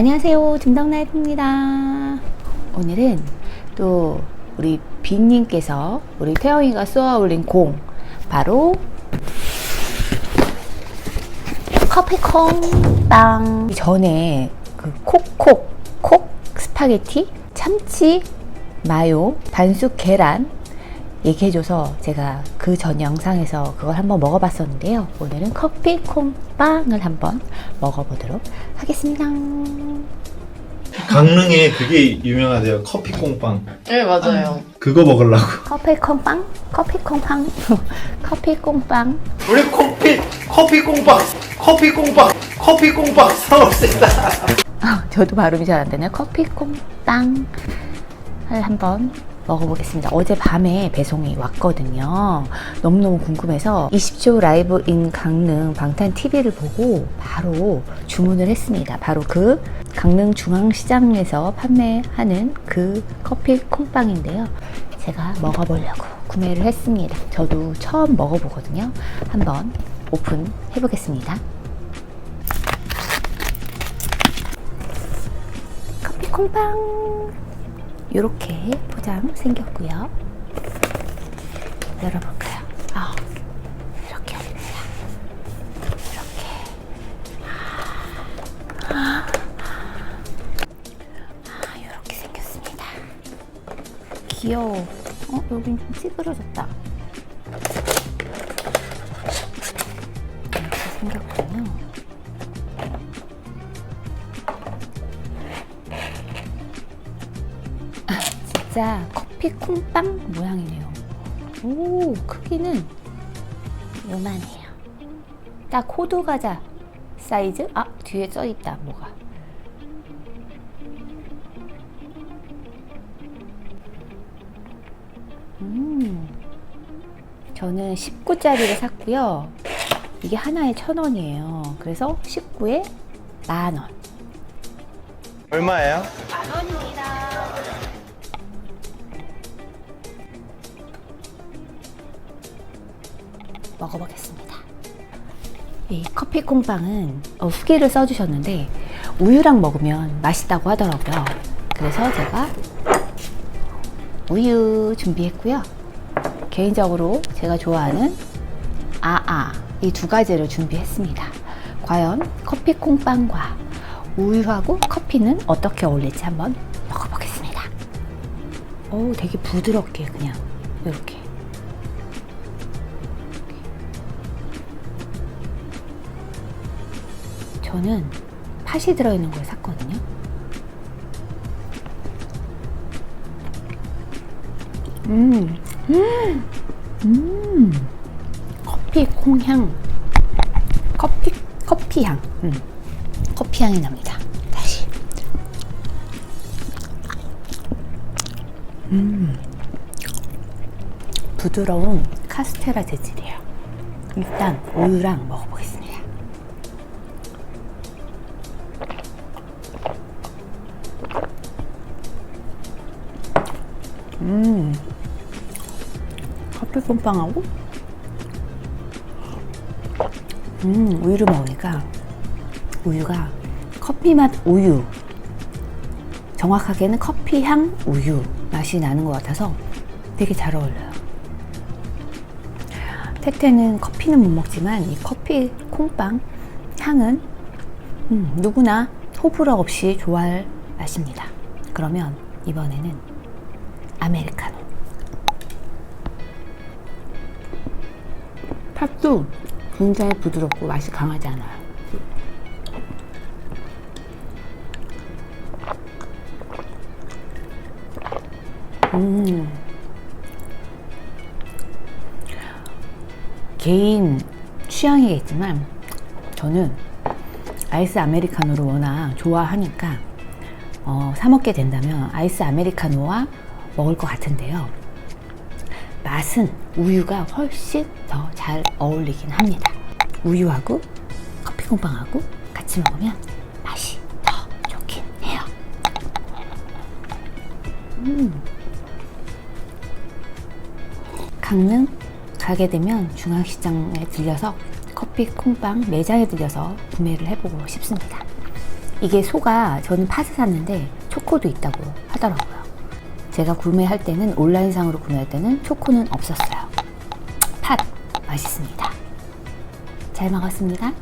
안녕하세요. 김덕나입니다. 오늘은 또 우리 빈님께서 우리 태영이가 쏘아 올린 공 바로 커피콩 빵 전에 그 콕콕 콕 스파게티 참치 마요 반숙 계란 얘기해줘서 제가 그 전 영상에서 그걸 한번 먹어봤었는데요. 오늘은 커피 콩 빵을 한번 먹어보도록 하겠습니다. 강릉에 그게 유명하대요. 커피 꽁빵. 네 맞아요. 그거 먹으려고. 커피 콩 빵? 커피 콩 빵? 커피 콩 빵? 우리 커피 커피 꽁빵. 커피 꽁빵. 커피 사올세다. 아, 저도 발음이 잘 안 되네요. 커피 콩 빵을 한번 먹어보겠습니다. 어제 밤에 배송이 왔거든요. 너무너무 궁금해서 20초 라이브 인 강릉 방탄 TV를 보고 바로 주문을 했습니다. 바로 그 강릉 중앙시장에서 판매하는 그 커피 콩빵인데요. 제가 먹어보려고 구매를 했습니다. 저도 처음 먹어보거든요. 한번 오픈 해보겠습니다. 커피 콩빵 이렇게 포장 생겼고요. 열어볼까요? 아, 이렇게 열립니다. 이렇게. 아, 아, 이렇게 생겼습니다. 귀여워. 어, 여긴 좀 찌그러졌다. 진짜 커피 콩빵 모양이네요. 오, 크기는 요만해요. 딱 호두 과자 사이즈? 아, 뒤에 써 있다, 뭐가. 음, 저는 19짜리를 샀고요. 이게 하나에 천 원이에요. 그래서 19에 만 원. 얼마예요? 먹어보겠습니다. 이 커피 콩빵은 어, 후기를 써주셨는데 우유랑 먹으면 맛있다고 하더라고요. 그래서 제가 우유 준비했고요. 개인적으로 제가 좋아하는 아아 이 두 가지를 준비했습니다. 과연 커피 콩빵과 우유하고 커피는 어떻게 어울릴지 한번 먹어보겠습니다. 오, 되게 부드럽게 그냥 이렇게. 저는 팥이 들어있는 걸 샀거든요. 음, 음, 음, 커피 콩향, 커피 커피 향, 음, 커피 향이 납니다. 다시, 음, 부드러운 카스테라 재질이에요. 일단 우유랑 먹어보겠습니다. 음. 커피 솜빵하고 음, 우유를 먹으니까 우유가 커피 맛 우유 정확하게는 커피 향 우유 맛이 나는 것 같아서 되게 잘 어울려요. 태태는 커피는 못 먹지만 이 커피 콩빵 향은 음, 누구나 호불호 없이 좋아할 맛입니다. 그러면 이번에는 아메리카노. 팥도 굉장히 부드럽고 맛이 강하지 않아요. 음. 개인 취향이겠지만 저는 아이스 아메리카노를 워낙 좋아하니까 어, 사 먹게 된다면 아이스 아메리카노와 먹을 것 같은데요. 맛은 우유가 훨씬 더 잘 어울리긴 합니다. 우유하고 커피 콩빵하고 같이 먹으면 맛이 더 좋긴 해요. 음. 강릉 가게 되면 중앙시장에 들려서 커피 콩빵 매장에 들려서 구매를 해보고 싶습니다. 이게 소가 저는 팥을 샀는데 초코도 있다고 하더라고요. 제가 구매할 때는 온라인상으로 구매할 때는 초코는 없었어요. 팥 맛있습니다. 잘 먹었습니다.